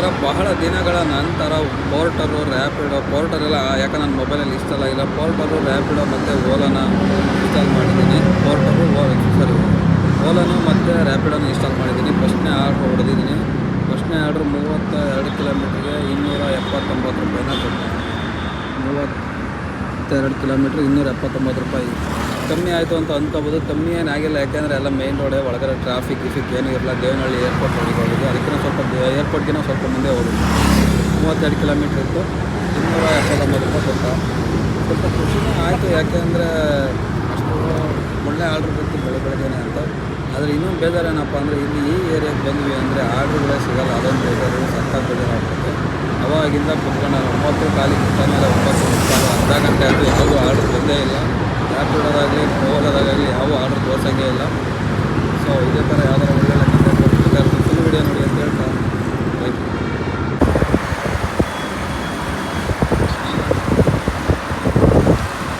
ವೀಕ್ಷಕರ ಬಹಳ ದಿನಗಳ ನಂತರ ಪೋರ್ಟರು ರ್ಯಾಪಿಡೋ, ಪೋರ್ಟರ್ ಎಲ್ಲ, ಯಾಕೆ ನನ್ನ ಮೊಬೈಲಲ್ಲಿ ಇನ್ಸ್ಟಾಲ್ ಆಗಿಲ್ಲ, ಪೋರ್ಟರು ರ್ಯಾಪಿಡೋ ಮತ್ತು ಓಲಾನ ಇನ್ಸ್ಟಾಲ್ ಮಾಡಿದ್ದೀನಿ. ಪೋರ್ಟರು ಸಾರಿ ಓಲಾನು ಮತ್ತು ರ್ಯಾಪಿಡೋನ ಇನ್ಸ್ಟಾಲ್ ಮಾಡಿದ್ದೀನಿ. ಫಸ್ಟ್ನೇ ಆರ್ಡ್ರ್ ಹೊಡೆದಿದ್ದೀನಿ. ಫಸ್ಟ್ನೇ ಆರ್ಡ್ರ್ ಮೂವತ್ತ ಎರಡು ಕಿಲೋಮೀಟ್ರಿಗೆ ಇನ್ನೂರ ಎಪ್ಪತ್ತೊಂಬತ್ತು ರೂಪಾಯಿನ ಕೊಟ್ಟೆ. ಮೂವತ್ತೆರಡು ಕಿಲೋಮೀಟ್ರ್ ಇನ್ನೂರ ಎಪ್ಪತ್ತೊಂಬತ್ತು ರೂಪಾಯಿ. ಕಮ್ಮಿ ಆಯಿತು ಅಂತ ಅಂದ್ಕೋಬೋದು ಕಮ್ಮಿ ಏನು ಆಗಿಲ್ಲ, ಯಾಕೆಂದರೆ ಎಲ್ಲ ಮೇನ್ ರೋಡೇ ಒಳಗಡೆ ಟ್ರಾಫಿಕ್ ಗಿಫಿಕ್ ಏನೂ ಇರಲ್ಲ ದೇವನಹಳ್ಳಿ ಏರ್ಪೋರ್ಟ್ ಒಳಗೆ ಹೋಗೋದು ಅದಕ್ಕಿಂತ ಸ್ವಲ್ಪ ಏರ್ಪೋರ್ಟ್ಗಿಂತ ಸ್ವಲ್ಪ ಮುಂದೆ ಹೋಗೋದು ಮೂವತ್ತೆರಡು ಕಿಲೋಮೀಟ್ರ್ ಇತ್ತು. ಇನ್ನೂರ ಎಪ್ಪತ್ತೊಂಬತ್ತು ರೂಪಾಯಿ ಸ್ವಲ್ಪ ಸ್ವಲ್ಪ ಖುಷಿನೂ ಆಯಿತು, ಯಾಕೆಂದರೆ ಅಷ್ಟು ಒಳ್ಳೆ ಆರ್ಡ್ರ್ ಬಿತ್ತು ಬೆಳೆ ಬೆಳಗ್ಗೆನೆ ಅಂತ. ಆದರೆ ಇನ್ನೊಂದು ಬೇಜಾರೇನಪ್ಪ ಅಂದರೆ ಇಲ್ಲಿ ಈ ಏರಿಯಾಗೆ ಬಂದ್ವಿ ಅಂದರೆ ಆರ್ಡ್ರುಗಳೇ ಸಿಗಲ್ಲ. ಅದೊಂದು ಬೇಜಾರು ಸಕ್ಕ ಬೇಜಾರಾಗ್ತದೆ ಅವಾಗಿಂದ ಕುತ್ಕೊಂಡು ಒಂಬತ್ತು ಕಾಲಿಗೆ ಮೇಲೆ ಒಂಬತ್ತು ಅರ್ಧ ಗಂಟೆ ಆಯಿತು ಯಾವುದೂ ಆರ್ಡ್ರ್ ಬಂದೇ ಇಲ್ಲ. ರ್ಯಾಪಿಡೋದಾಗಲಿ ಹೋಗೋದಾಗಲಿ ಯಾವ ಆರ್ಡರ್ ತೋರ್ಸೋಂಗೇ ಇಲ್ಲ. ಸೊ ಇದೇ ಥರ ಯಾವ್ದಾರು ಒಳ್ಳೆ ಕಂಟೆಂಟ್ ಫುಲ್ ವಿಡಿಯೋ ನೋಡಿ ಅಂತ ಹೇಳ್ತಾ. ಯು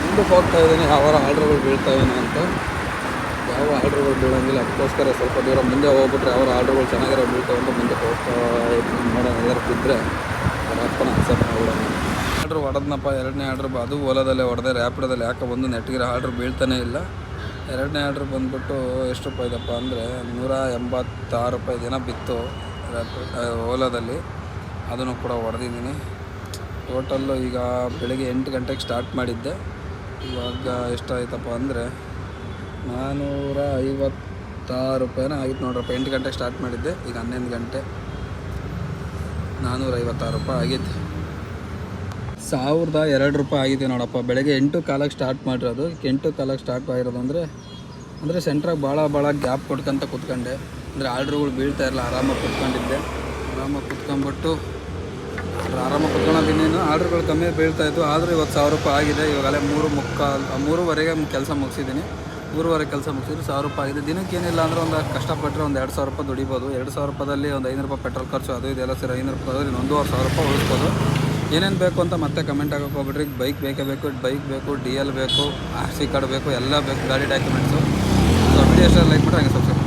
ಮುಂದಕ್ಕೆ ಹೋಗ್ತಾ ಇದ್ದೀನಿ. ಯಾವ ಆರ್ಡ್ರ್ಗಳು ಬೀಳ್ತಾವೇನೋ ಅಂತ. ಯಾವ ಆರ್ಡ್ರ್ಗಳು ಬೀಳೋಂಗಿಲ್ಲ. ಅದಕ್ಕೋಸ್ಕರ ಸ್ವಲ್ಪ ದೂರ ಮುಂದೆ ಹೋಗ್ಬಿಟ್ರೆ ಅವರ ಆರ್ಡ್ರ್ಗಳು ಚೆನ್ನಾಗಿರೋ ಬೀಳ್ತಾವೆ ಅಂತ ಮುಂದೆ ಹೋಗ್ತಾ ನೋಡೋಣ ಎಲ್ಲರೂ ಬಿದ್ದರೆ ಅಪ್ಪನ ಅಕ್ಸೆಪ್ಟ್ ಮಾಡ್ಬಿಡೋಣ. ಆರ್ಡ್ರ್ ಹೊಡೆದ್ನಪ್ಪ, ಎರಡನೇ ಆರ್ಡ್ರ್ ಅದು ಓಲಾದಲ್ಲೇ ಹೊಡೆದೆ ರ್ಯಾಪಿಡೋದಲ್ಲಿ ಯಾಕೆ ಬಂದು ನೆಟ್ಗಿರೋ ಆರ್ಡ್ರ್ ಬೀಳ್ತಾನೆ ಇಲ್ಲ. ಎರಡನೇ ಆರ್ಡ್ರ್ ಬಂದ್ಬಿಟ್ಟು ಎಷ್ಟು ರೂಪಾಯಿದಪ್ಪ ಅಂದರೆ, ನೂರ ಎಂಬತ್ತಾರು ರೂಪಾಯಿ ದಿನ ಬಿತ್ತು ರ್ಯಾಪಿಡ್ ಓಲಾದಲ್ಲಿ. ಅದನ್ನು ಕೂಡ ಹೊಡೆದಿದ್ದೀನಿ. ಟೋಟಲ್ಲು ಈಗ ಬೆಳಿಗ್ಗೆ ಎಂಟು ಗಂಟೆಗೆ ಸ್ಟಾರ್ಟ್ ಮಾಡಿದ್ದೆ. ಇವಾಗ ಎಷ್ಟಾಯ್ತಪ್ಪ ಅಂದರೆ ನಾನ್ನೂರ ಐವತ್ತಾರು ರೂಪಾಯಿನ ಆಗಿತ್ತು ನೋಡ್ರಪ್ಪ. ಎಂಟು ಗಂಟೆಗೆ ಸ್ಟಾರ್ಟ್ ಮಾಡಿದ್ದೆ, ಈಗ ಹನ್ನೊಂದು ಗಂಟೆ. ನಾನ್ನೂರ ಐವತ್ತಾರು ರೂಪಾಯಿ ಆಗಿತ್ತು. ಸಾವಿರದ ಎರಡು ರೂಪಾಯಿ ಆಗಿದೆ ನೋಡಪ್ಪ. ಬೆಳಗ್ಗೆ ಎಂಟು ಕಾಲಕ್ಕೆ ಸ್ಟಾರ್ಟ್ ಮಾಡಿರೋದು. ಎಂಟು ಕಾಲಕ್ಕೆ ಸ್ಟಾರ್ಟ್ ಆಗಿರೋದು ಅಂದರೆ ಅಂದರೆ ಸೆಂಟ್ರಾಗಿ ಭಾಳ ಭಾಳ ಗ್ಯಾಪ್ ಕೊಟ್ಕೊಂತ ಕೂತ್ಕೊಂಡೆ. ಅಂದರೆ ಆರ್ಡ್ರುಗಳು ಬೀಳ್ತಾ ಇರಲ್ಲ ಆರಾಮಾಗಿ ಕೂತ್ಕೊಂಡಿದ್ದೆ. ಆರಾಮಾಗಿ ಕೂತ್ಕೊಂಡ್ಬಿಟ್ಟು, ಆರಾಮಾಗಿ ಕುತ್ಕೊಳ್ಳೋದಿನ್ನೇನು ಆರ್ಡ್ರುಗಳು ಕಮ್ಮಿ ಬೀಳ್ತಾ ಇತ್ತು. ಆದರೂ ಇವತ್ತು ಸಾವಿರ ರೂಪಾಯಿ ಆಗಿದೆ. ಇವಾಗಲೇ ಮೂರು ಮುಕ್ಕಾಲು ಮೂರುವರೆಗೆ ಕೆಲಸ ಮುಗಿಸಿದ್ದೀನಿ. ಮೂರುವರೆ ಕೆಲಸ ಮುಗಿಸಿದ್ರು ಸಾವಿರ ರೂಪಾಯಿ ಆಗಿದೆ. ದಿನಕ್ಕೆ ಏನಿಲ್ಲ ಅಂದರೆ ಒಂದು ಕಷ್ಟಪಟ್ಟರೆ ಒಂದು ಎರಡು ಸಾವಿರ ರೂಪಾಯಿ ದುಡಿಬೋದು. ಎರಡು ಸಾವಿರ ರೂಪಾಯಿದಲ್ಲಿ ಒಂದು ಐನೂರು ರೂಪಾಯಿ ಪೆಟ್ರೋಲ್ ಖರ್ಚು ಅದು ಇದೆಲ್ಲ ಸೇರಿ ಐನೂರು ರೂಪಾಯಿ ಒಂದೂವರೆ ಸಾವಿರ ರೂಪಾಯಿ ಉಳಿಸ್ಬೋದು. ಏನೇನು ಬೇಕು ಅಂತ ಮತ್ತೆ ಕಮೆಂಟ್ ಆಗೋಕೆ ಹೋಗ್ಬಿಡ್ರಿ. ಬೈಕ್ ಬೇಕೇ ಬೇಕು ಬೈಕ್ ಬೇಕು ಡಿ ಎಲ್ ಬೇಕು ಆರ್ ಸಿ ಕಾರ್ಡ್ ಬೇಕು, ಎಲ್ಲ ಬೇಕು, ಗಾಡಿ ಡಾಕ್ಯುಮೆಂಟ್ಸು ಸೊ ವಿಡಿಯೋ ಲೈಕ್ ಮಾಡಿ ಹಂಗೆ ಸಬ್ಸ್ಕ್ರೈಬ್